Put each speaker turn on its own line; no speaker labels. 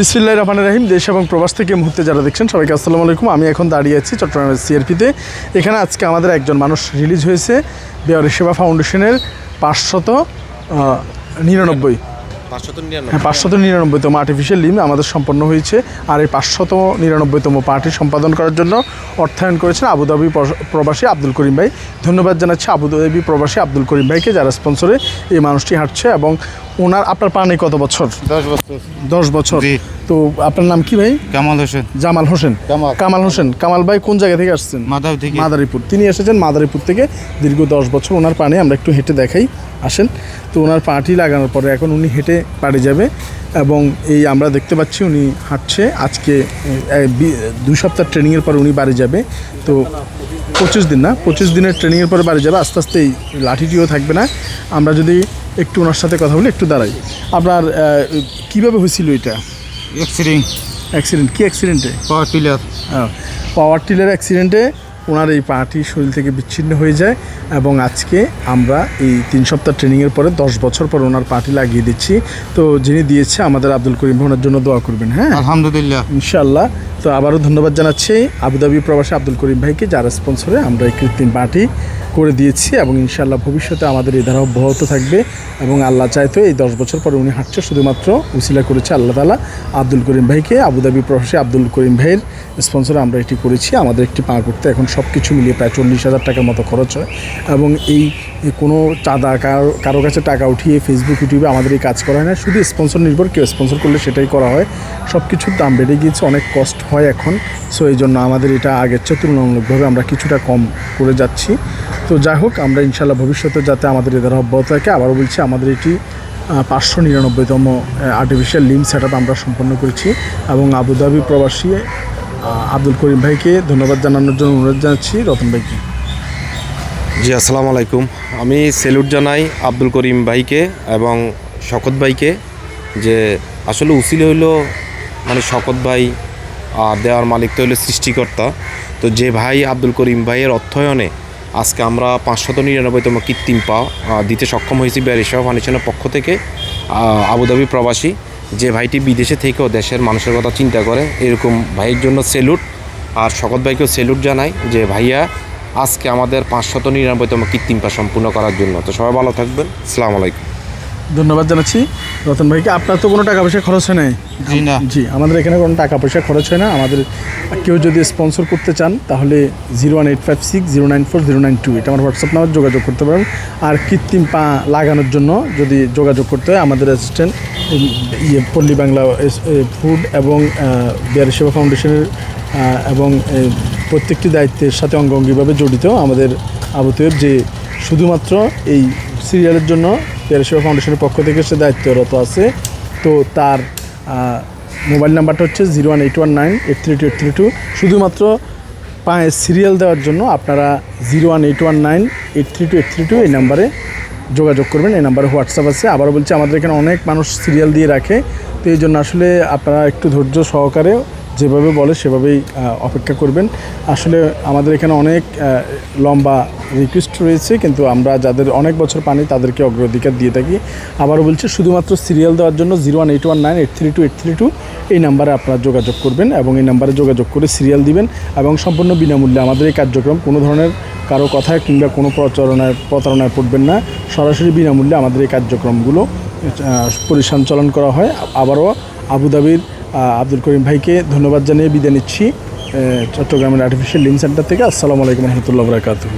বিসমিল্লাহ রহমান রাহিম, দেশ এবং প্রবাস থেকে মুহূর্তে যারা দেখছেন সবাইকে আসসালামু আলাইকুম। আমি এখন দাঁড়িয়ে আছি চট্টগ্রামের সিআরপিতে এখানে আজকে আমাদের একজন মানুষ রিলিজ হয়েছে বেয়ারি সেবা ফাউন্ডেশনের পাঁচশত নিরানব্বই।
পাঁচশত
হ্যাঁ পাঁচশত নিরানব্বইতম আর্টিফিশিয়াল লিম আমাদের সম্পন্ন হয়েছে আর এই পাঁচশত নিরানব্বইতম পার্টি সম্পাদন করার জন্য অর্থায়ন করেছেন আবুধাবি প্রবাসী আব্দুল করিম ভাই। ধন্যবাদ জানাচ্ছি আবুধাবি প্রবাসী আব্দুল করিম ভাইকে যারা স্পন্সরে এই মানুষটি হাঁটছে এবং ওনার আপনার পানি কত বছর?
দশ বছর।
দশ বছর।
জি।
তো আপনার নাম কি ভাই?
কামাল হোসেন।
জামাল হোসেন।
কামাল।
কামাল হোসেন। কামাল ভাই কোন জায়গা থেকে আসছেন?
মাদার থেকে।
মাদারীপুর। তিনি এসেছেন মাদারীপুর থেকে দীর্ঘ দশ বছর। ওনার পানে আমরা একটু হেঁটে দেখাই। আসেন। তো ওনার পাটি লাগানোর পরে এখন উনি হেঁটে পাড়ে যাবে এবং এই আমরা দেখতে পাচ্ছি উনি হাঁটছে। আজকে দুই সপ্তাহ ট্রেনিংয়ের পর উনি বাড়ি যাবে। তো পঁচিশ দিন না? পঁচিশ দিনের ট্রেনিংয়ের পরে বাড়ি যাবে। আস্তে আস্তে এই লাঠিটিও থাকবে না। আমরা যদি একটু ওনার সাথে কথা বলি একটু দাঁড়াই। আপনার কীভাবে হয়েছিল এটা?
এক্সিডিং
অ্যাক্সিডেন্ট কী অ্যাক্সিডেন্টে
পাওয়ার টিলার হ্যাঁ
পাওয়ার টিলার অ্যাক্সিডেন্টে ওনার এই পাটি শরীর থেকে বিচ্ছিন্ন হয়ে যায় এবং আজকে আমরা এই তিন সপ্তাহ ট্রেনিংয়ের পরে দশ বছর পর ওনার পাটি লাগিয়ে দিচ্ছি। তো যিনি দিয়েছে আমাদের আব্দুল করিম ওনার জন্য দোয়া করবেন হ্যাঁ?
আলহামদুলিল্লাহ।
ইনশাল্লাহ তো আবারও ধন্যবাদ জানাচ্ছি আবুধাবি প্রবাসী আব্দুল করিম ভাইকে যারা স্পন্সরে আমরা এই কৃত্রিম পার্টি করে দিয়েছি এবং ইনশাল্লাহ ভবিষ্যতে আমাদের এই ধারা অব্যাহত থাকবে এবং আল্লাহ চাইতো এই দশ বছর পরে উনি হাঁটছে। শুধুমাত্র উসিলা করেছে আল্লাহ তালা আব্দুল করিম ভাইকে, আবুধাবি প্রবাসী আব্দুল করিম ভাইয়ের স্পন্সরে আমরা এটি করেছি। আমাদের একটি পা করতে এখন সব কিছু মিলিয়ে প্রায় চল্লিশ হাজার টাকার মতো খরচ হয়। এবং এই কোনো চাঁদা কারও কাছে টাকা উঠিয়ে ফেসবুক ইউটিউবে আমাদের এই কাজ করা হয় না। শুধু স্পন্সর নির্ভর, কেউ স্পন্সর করলে সেটাই করা হয়। সব কিছুর দাম বেড়ে গিয়েছে, অনেক কষ্ট হয় এখন। সো এই জন্য আমাদের এটা আগের চেয়ে তুলনামূলকভাবে আমরা কিছুটা কম করে যাচ্ছি। তো যাই হোক, আমরা ইনশাল্লাহ ভবিষ্যতে যাতে আমাদের এদের অব্যাহত থাকে আবারও বলছি, আমাদের এটি পাঁচশো নিরানব্বইতম আর্টিফিশিয়াল লিম সেট আমরা সম্পন্ন করেছি এবং আবুধাবি প্রবাসী আব্দুল করিম ভাইকে ধন্যবাদ জানানোর জন্য অনুরোধ জানাচ্ছি। রতন ভাইকে
জি, আসসালামু আলাইকুম। আমি সেলুট জানাই আব্দুল করিম ভাইকে এবং শকত ভাইকে, যে আসলে উসিল হইল মানে শকত ভাই আর দেওয়ার মালিক তো হইল সৃষ্টিকর্তা। তো যে ভাই আব্দুল করিম ভাইয়ের অর্থায়নে আজকে আমরা পাঁচশত নিরানব্বইতম কৃত্রিম পা দিতে সক্ষম হয়েছি ব্যারিসা ফাউন্ডেশনের পক্ষ থেকে আবুধাবি প্রবাসী। যে ভাইটি বিদেশে থেকেও দেশের মানুষের কথা চিন্তা করে, এরকম ভাইয়ের জন্য সেলুট। আর শকত ভাইকেও সেলুট জানাই যে, ভাইয়া, আজকে আমাদের পাঁচশত নিরানব্বইতম কৃত্রিম পা সম্পূর্ণ করার জন্য। তো সবাই ভালো থাকবেন। আলাইকুম।
ধন্যবাদ জানাচ্ছি। রতন ভাইকে আপনার তো কোনো টাকা পয়সা খরচ হয় নাই?
জি না।
জি আমাদের এখানে কোনো টাকা পয়সা খরচ হয় না। আমাদের কেউ যদি স্পন্সর করতে চান তাহলে zero one eight five six zero nine four zero nine two এটা আমার হোয়াটসঅ্যাপ নাম্বার যোগাযোগ করতে পারেন আর কৃত্রিম পা লাগানোর জন্য যদি যোগাযোগ করতে হয় আমাদের অ্যাসিস্ট্যান্ট ইয়ে পল্লী বাংলা ফুড এবং বিহারি সেবা ফাউন্ডেশনের এবং প্রত্যেকটি দায়িত্বের সাথে অঙ্গাঙ্গিভাবে জড়িত আমাদের আবুতের যে শুধুমাত্র এই সিরিয়ালের জন্য সেবা ফাউন্ডেশনের পক্ষ থেকে সে দায়িত্বরত আছে। তো তার মোবাইল নাম্বারটা হচ্ছে zero one eight one nine eight three two eight three two. শুধুমাত্র পায়ে সিরিয়াল দেওয়ার জন্য আপনারা zero one eight one nine eight three two eight three two এই নাম্বারে যোগাযোগ করবেন। এই নাম্বারে হোয়াটসঅ্যাপ আছে। আবারও বলছি, আমাদের এখানে অনেক মানুষ সিরিয়াল দিয়ে রাখে। তো এই জন্য আসলে আপনারা একটু ধৈর্য সহকারে যেভাবে বলে সেভাবেই অপেক্ষা করবেন। আসলে আমাদের এখানে অনেক লম্বা রিকোয়েস্ট রয়েছে, কিন্তু আমরা যাদের অনেক বছর পানি তাদেরকে অগ্রাধিকার দিয়ে থাকি। আবারও বলছি, শুধুমাত্র সিরিয়াল দেওয়ার জন্য zero one eight one nine eight three two eight three two এই নাম্বারে আপনারা যোগাযোগ করবেন এবং এই নাম্বারে যোগাযোগ করে সিরিয়াল দিবেন এবং সম্পূর্ণ বিনামূল্যে আমাদের এই কার্যক্রম কোনো ধরনের কারও কথায় কিংবা কোনো প্রচারণায়, প্রতারণায় পড়বেন না। সরাসরি বিনামূল্যে আমাদের এই কার্যক্রমগুলো পরিসঞ্চালন করা হয়। আবারও আবুধাবির আব্দুল করিম ভাইকে ধন্যবাদ জানিয়ে বিদায় নিচ্ছি চট্টগ্রামের আর্টিফিশিয়াল লিম সেন্টার থেকে। আসসালামু আলাইকুম রহমতুল্লাহ বরাকাতুহ।